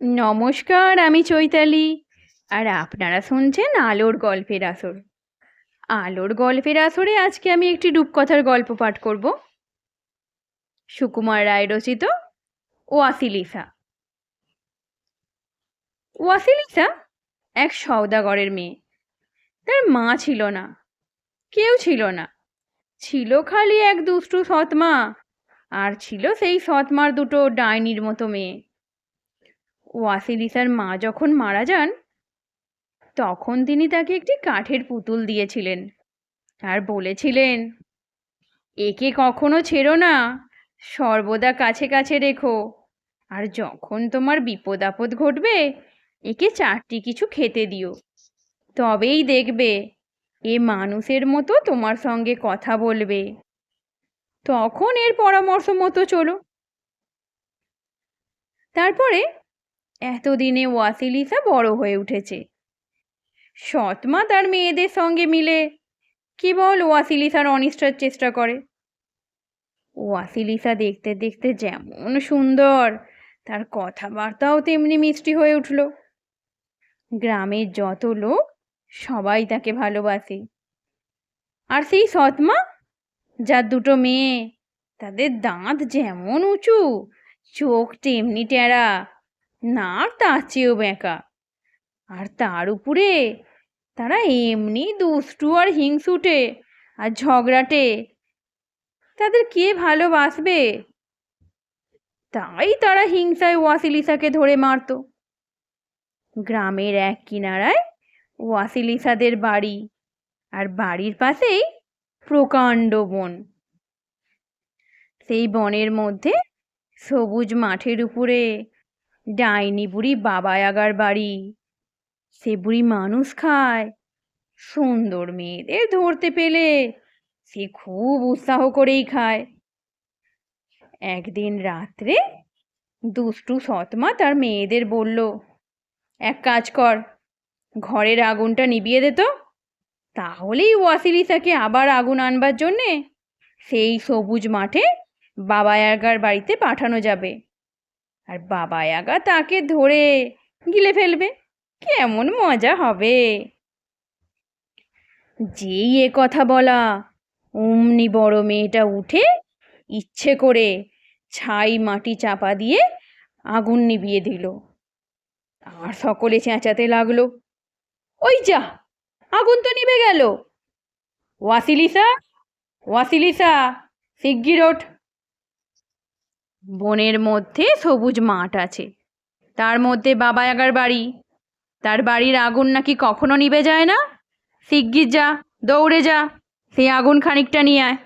নমস্কার, আমি চৈতালি। আর আপনারা শুনছেন আলোর গল্পের আসর। আলোর গল্পের আসরে আজকে আমি একটি রূপকথার গল্প পাঠ করব। সুকুমার রায় রচিত ওয়াসিলিসা। ওয়াসিলিসা এক সওদাগরের মেয়ে। তার মা ছিল না, কেউ ছিল না। ছিল খালি এক দুষ্টু সৎমা আর ছিল সেই সৎমার দুটো ডাইনির মতো মেয়ে। ওয়াসিলিসার মা যখন মারা যান, তখন তিনি তাকে একটি কাঠের পুতুল দিয়েছিলেন আর বলেছিলেন, একে কখনো ছেড়ো না, সর্বদা কাছে কাছে রেখো। আর যখন তোমার বিপদ আপদ ঘটবে, একে চারটি কিছু খেতে দিও। তবেই দেখবে, এ মানুষের মতো তোমার সঙ্গে কথা বলবে। তখন এর পরামর্শ মতো চলো। তারপরে এতদিনে ওয়াসিলিসা বড় হয়ে উঠেছে। সৎমা তার মেয়েদের সঙ্গে মিলে কেবল ওয়াসিলিসার অনিষ্টার চেষ্টা করে? ওয়াসিলিসা দেখতে দেখতে যেমন সুন্দর, তার কথাবার্তাও তেমনি মিষ্টি হয়ে উঠল। গ্রামের যত লোক সবাই তাকে ভালোবাসে। আর সেই সৎমা যার দুটো মেয়ে, তাদের দাঁত যেমন উঁচু, চোখ তেমনি টেরা নাক তার চেয়েও বেঁকা। আর তার উপরে তারা এমনি দুষ্টু আর হিংসুটে আর ঝগড়াটে। তাদের কে ভালোবাসবে? তাই তারা হিংসায় ওয়াসিলিসাকে ধরে মারত। গ্রামের এক কিনারায় ওয়াসিলিসাদের বাড়ি আর বাড়ির পাশেই প্রকাণ্ড বন। সেই বনের মধ্যে সবুজ মাঠের উপরে ডাইনি বুড়ি বাবা আগার বাড়ি। সে বুড়ি মানুষ খায়। সুন্দর মেয়েদের ধরতে পেলে সে খুব উৎসাহ করেই খায়। একদিন রাত্রে দুষ্টু সৎমা তার মেয়েদের বলল, এক কাজ কর, ঘরের আগুনটা নিভিয়ে দে তো। তাহলেই ওয়াসিলিসাকে আবার আগুন আনবার জন্যে সেই সবুজ মাঠে বাবা আগার বাড়িতে পাঠানো যাবে। আর বাবা আগা তাকে ধরে গিলে ফেলবে। কেমন মজা হবে। যেই এ কথা বলা, অমনি বড় মেয়েটা উঠে ইচ্ছে করে ছাই মাটি চাপা দিয়ে আগুন নিভিয়ে দিল। আর সকলে চেঁচাতে লাগল। ওই যা, আগুন তো নিভে গেল। ওয়াসিলিসা ওয়াসিলিসা, শিগগির ওঠ। বনের মধ্যে সবুজ মাঠ আছে। তার মধ্যে বাবা আগার বাড়ি। তার বাড়ির আগুন নাকি কখনো নিভে যায় না? শিগগির যা, দৌড়ে যা সেই আগুন খানিকটা নিয়ে আয়।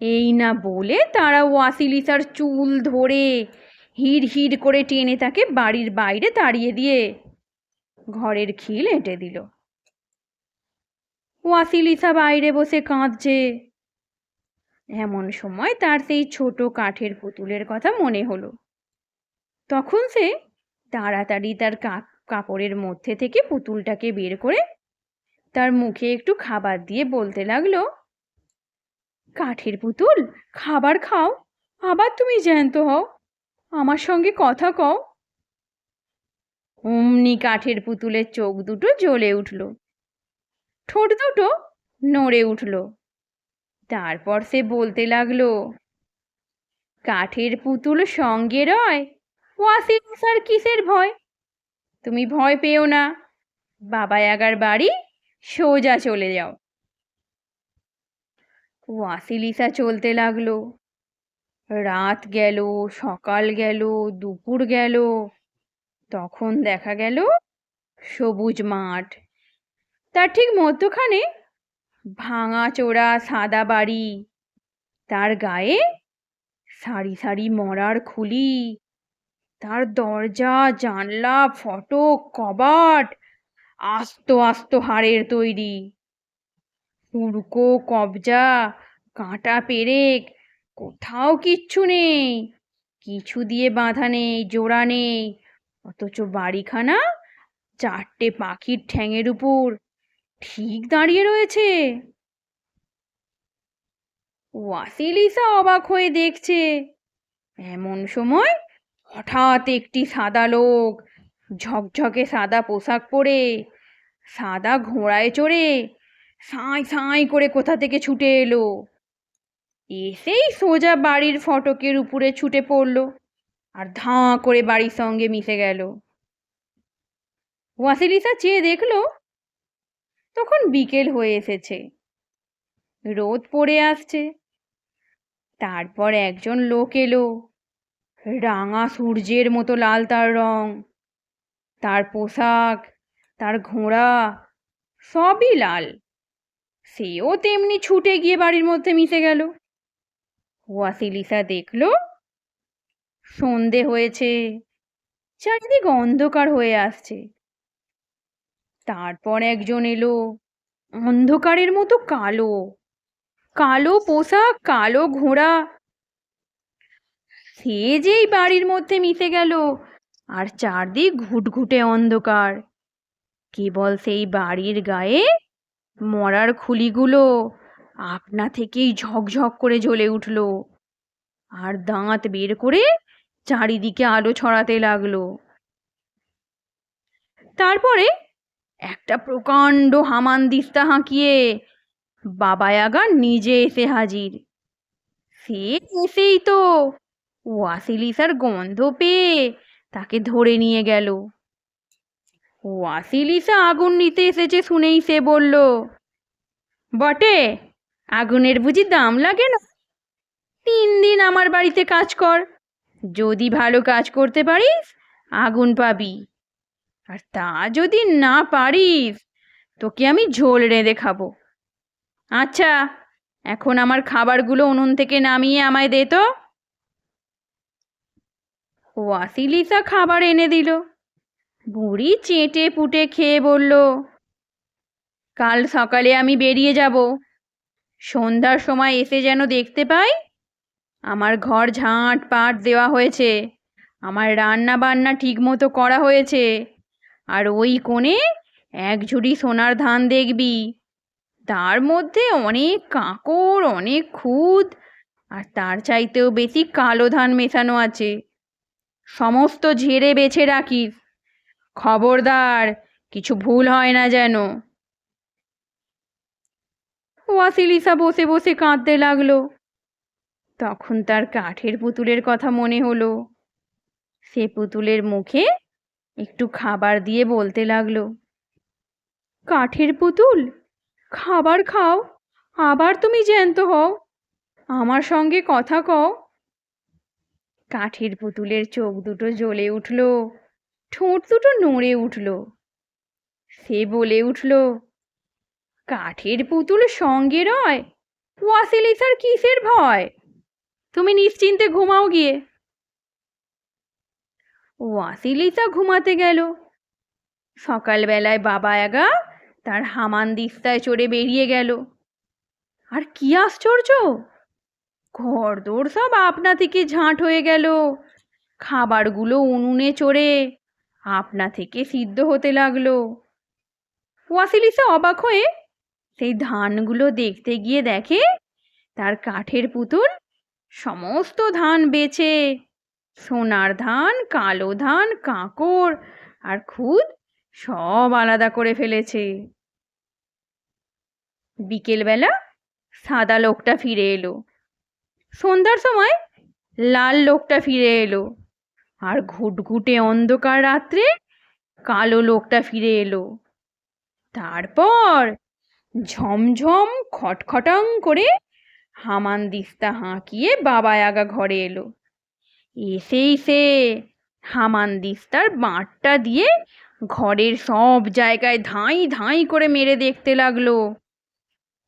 এই না বলে তারা ওয়াসিলিসার চুল ধরে হিড় হিড় করে টেনে তাকে বাড়ির বাইরে তাড়িয়ে দিয়ে ঘরের খিল এঁটে দিল। ওয়াসিলিসা বাইরে বসে কাঁদছে। এমন সময় তার সেই ছোট কাঠের পুতুলের কথা মনে হলো। তখন সে তাড়াতাড়ি তার কাপড়ের মধ্যে থেকে পুতুলটাকে বের করে তার মুখে একটু খাবার দিয়ে বলতে লাগল, কাঠের পুতুল, খাবার খাও, আবার তুমি জ্যান্ত হও, আমার সঙ্গে কথা কও। অমনি কাঠের পুতুলের চোখ দুটো জ্বলে উঠল। ঠোঁট দুটো নড়ে উঠল। তারপর সে বলতে লাগল, কাঠের পুতুল সঙ্গে রয়? ওয়াসিলিসার কিসের ভয়? তুমি ভয় পেও না। বাবা আগার বাড়ি, সোজা চলে যাও। ওয়াসিলিসা চলতে লাগল। রাত গেল, সকাল গেল, দুপুর গেল। তখন দেখা গেল সবুজ মাঠ। তার ঠিক মধ্যখানে ভাঙা চোরা সাদা বাড়ি। তার গায়ে সারি সারি মরার খুলি। তার দরজা, জানলা ফটক কবাট, আস্ত আস্ত হাড়ের তৈরি। হুড়কো, কবজা, কাঁটা পেরেক, কোথাও কিচ্ছু নেই। কিছু দিয়ে বাঁধা নেই, জোড়া নেই। অথচ বাড়িখানা চারটে পাখির ঠ্যাঙের উপর। ঠিক দাঁড়িয়ে রয়েছে। ওয়াসিলিসা অবাক হয়ে দেখছে। এমন সময় হঠাৎ একটি সাদা লোক ঝকঝকে সাদা পোশাক পরে সাদা ঘোড়ায় চড়ে সাঁই সাঁই করে কোথা থেকে ছুটে এলো। এসেই সোজা বাড়ির ফটকের উপরে ছুটে পড়ল আর ধাঁ করে বাড়ির সঙ্গে মিশে গেল। ওয়াসিলিসা চেয়ে দেখল তখন বিকেল হয়ে এসেছে। রোদ পড়ে আসছে। তারপর একজন লোক এলো। রাঙা সূর্যের মতো লাল তার রং। তার পোশাক, তার ঘোড়া সবই লাল। সেও তেমনি ছুটে গিয়ে বাড়ির মধ্যে মিশে গেল। ওয়াসিলিসা দেখল, সন্ধে হয়েছে, চারিদিক অন্ধকার হয়ে আসছে। তারপর একজন এলো। অন্ধকারের মতো কালো। কালো পোশাক, কালো ঘোড়া। সে যেই বাড়ির মধ্যে মিশে গেল, আর চারদিক ঘুটঘুটে অন্ধকার। কেবল সেই বাড়ির গায়ে মরার খুলিগুলো আপনা থেকেই ঝকঝক করে জ্বলে উঠল, আর দাঁত বের করে চারিদিকে আলো ছড়াতে লাগল। তারপরে একটা প্রকাণ্ড হামানদিস্তা হাঁকিয়ে বাবায়াগা নিজে এসে হাজির। সে এসেই তো। ওয়াসিলিসার গন্ধ পেয়ে তাকে ধরে নিয়ে গেল। ওয়াসিলিসা আগুন নিতে এসেছে শুনেই সে বলল, বটে, আগুনের বুঝি দাম লাগে না? তিন দিন আমার বাড়িতে কাজ কর। যদি ভালো কাজ করতে পারিস, আগুন পাবি। আর তা যদি না পারিস, তোকে আমি ঝোল রেঁধে খাব। আচ্ছা এখন আমার খাবারগুলো উনুন থেকে নামিয়ে আমায় দে তো। ওয়াসিলিসা খাবার এনে দিল। বুড়ি চেটে পুটে খেয়ে বলল, কাল সকালে আমি বেরিয়ে যাব। সন্ধ্যার সময় এসে যেন দেখতে পাই, আমার ঘর ঝাঁট পাট দেওয়া হয়েছে। আমার রান্না বান্না ঠিক মতো করা হয়েছে। আর ওই কোণে এক ঝুড়ি সোনার ধান দেখবি। তার মধ্যে অনেক কাঁকড়, অনেক খুদ, আর তার চাইতেও বেশি কালো ধান মেশানো আছে। সমস্ত ঝেড়ে বেছে রাখিস। খবরদার, কিছু ভুল হয় না যেন। ওয়াসিলিসা বসে বসে কাঁদতে লাগল। তখন তার কাঠের পুতুলের কথা মনে হলো। সে পুতুলের মুখে একটু খাবার দিয়ে বলতে লাগল, কাঠের পুতুল? খাবার খাও, আবার তুমি জ্যান্ত হও, আমার সঙ্গে কথা কও। কাঠের পুতুলের চোখ দুটো জ্বলে উঠল, ঠোঁট দুটো নড়ে উঠল। সে বলে উঠল, কাঠের পুতুল সঙ্গে রয়? ওয়াসিলিসার কিসের ভয়? তুমি নিশ্চিন্তে ঘুমাও গিয়ে। ওয়াসিলিসা ঘুমাতে গেল। সকালবেলায় বাবা এগা তার হামান দিস্তায় চড়ে বেরিয়ে গেল। আর কি আশ্চর্য! ঘরদোর সব আপনা থেকে ঝাঁট হয়ে গেল। খাবারগুলো উনুনে চড়ে আপনা থেকে সিদ্ধ হতে লাগল। ওয়াসিলিসা অবাক হয়ে সেই ধানগুলো দেখতে গিয়ে দেখে তার কাঠের পুতুল সমস্ত ধান বেছে সোনার ধান, কালো ধান কাঁকড় আর খুদ সব আলাদা করে ফেলেছে। বিকেলবেলা সাদা লোকটা ফিরে এলো। সন্ধ্যার সময় লাল লোকটা ফিরে এলো আর ঘুটঘুটে অন্ধকার রাত্রে কালো লোকটা ফিরে এলো। তারপর ঝমঝম, খটখটাং করে হামান দিস্তা হাঁকিয়ে বাবা আগা ঘরে এলো। এসেই সে হামান দিস্তার বাঁটটা দিয়ে ঘরের সব জায়গায় ধাঁই ধাঁই করে মেরে দেখতে লাগল।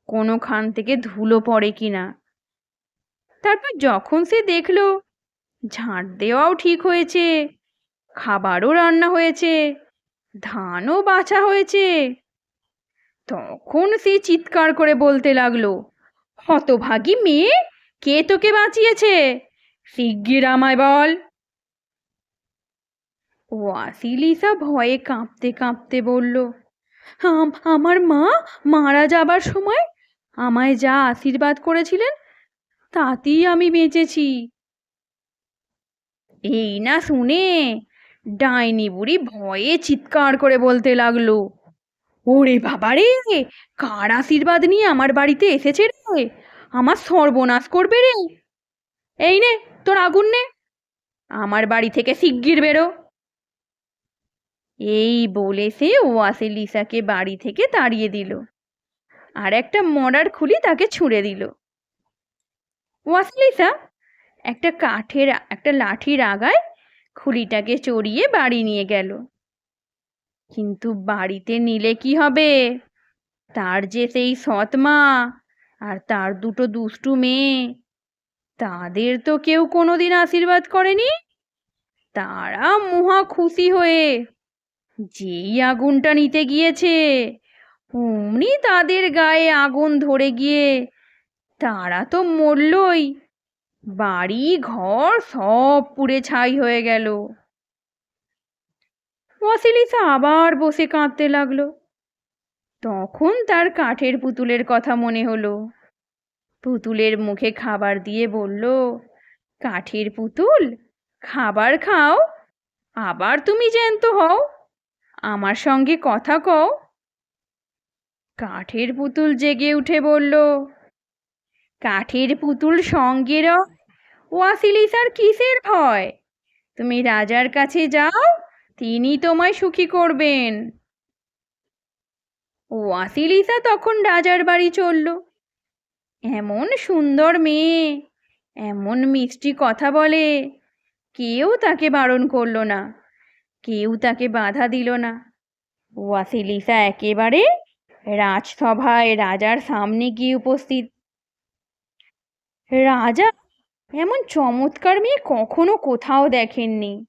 কোনোখান থেকে ধুলো পড়ে কিনা। তারপর যখন সে দেখল, ঝাঁট দেওয়াও ঠিক হয়েছে, খাবারও রান্না হয়েছে, ধানও বাছা হয়েছে। তখন সে চিৎকার করে বলতে লাগল, হতভাগী মেয়ে, কে তোকে বাঁচিয়েছে? শিগগির আমায় বল। ওয়াসিলিসা ভয়ে কাঁপতে কাঁপতে বলল, "আম- আমার মা মারা যাবার সময় আমায় যা আশীর্বাদ করেছিলেন, তাতেই আমি বেঁচেছি। এই না শুনে ডাইনি বুড়ি ভয়ে চিৎকার করে বলতে লাগল, ওরে বাবা রে, কার আশীর্বাদ নিয়ে আমার বাড়িতে এসেছে রে? আমার সর্বনাশ করবে রে? এই নে তোর আগুন নে। আমার বাড়ি থেকে শিগগির বেরো। এই বলে সে ওয়াসিলিসাকে বাড়ি থেকে তাড়িয়ে দিল। আর একটা মরার খুলি তাকে ছুঁড়ে দিল। ওয়াসিলিসা একটা কাঠের, একটা লাঠির আগায় খুলিটাকে চড়িয়ে বাড়ি নিয়ে গেল। কিন্তু বাড়িতে নিলে কি হবে? তার যে সেই সৎ মা আর তার দুটো দুষ্টু মেয়ে তাদের তো কেউ কোনোদিন আশীর্বাদ করেনি। তারা মহা খুশি হয়ে যেই আগুনটা নিতে গিয়েছে, অমনি তাদের গায়ে আগুন ধরে গিয়ে তারা তো মরলই। বাড়ি ঘর সব পুড়ে ছাই হয়ে গেল। ওয়াসিলিসা আবার বসে কাঁদতে লাগল। তখন তার কাঠের পুতুলের কথা মনে হলো। পুতুলের মুখে খাবার দিয়ে বলল, কাঠের পুতুল? খাবার খাও। আবার তুমি জ্যান্ত হও। আমার সঙ্গে কথা কও। কাঠের পুতুল জেগে উঠে বলল, কাঠের পুতুল সঙ্গে রয় ওয়াসিলিসার কিসের ভয়? তুমি রাজার কাছে যাও, তিনি তোমায় সুখী করবেন। ওয়াসিলিসা তখন রাজার বাড়ি চলল। এমন সুন্দর মেয়ে, এমন মিষ্টি কথা বলে, কেউ তাকে বারণ করল না, কেউ তাকে বাধা দিল না। ওয়াসিলিসা একেবারে রাজসভায় রাজার সামনে গিয়ে উপস্থিত। রাজা এমন চমৎকার মেয়ে কখনো কোথাও দেখেননি।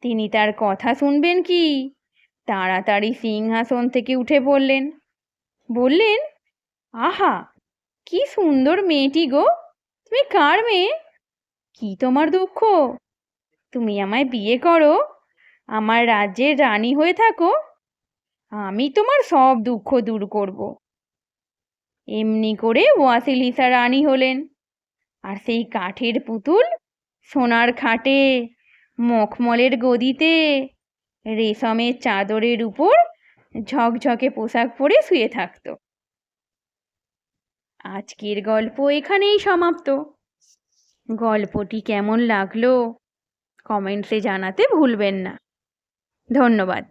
তিনি তার কথা শুনবেন কি? তাড়াতাড়ি সিংহাসন থেকে উঠে পড়লেন। বললেন, আহা কি সুন্দর মেয়েটি গো। তুমি কার মেয়ে? কি তোমার দুঃখ? তুমি আমায় বিয়ে করো। আমার রাজ্যের রানী হয়ে থাকো। আমি তোমার সব দুঃখ দূর করব। এমনি করে ওয়াসিলিসা রানী হলেন। আর সেই কাঠের পুতুল সোনার খাটে, মখমলের গদিতে, রেশমের চাদরের উপর ঝকঝকে পোশাক পরে শুয়ে থাকত। আজকের গল্প এখানেই সমাপ্ত। গল্পটি কেমন লাগল কমেন্টসে জানাতে ভুলবেন না। ধন্যবাদ।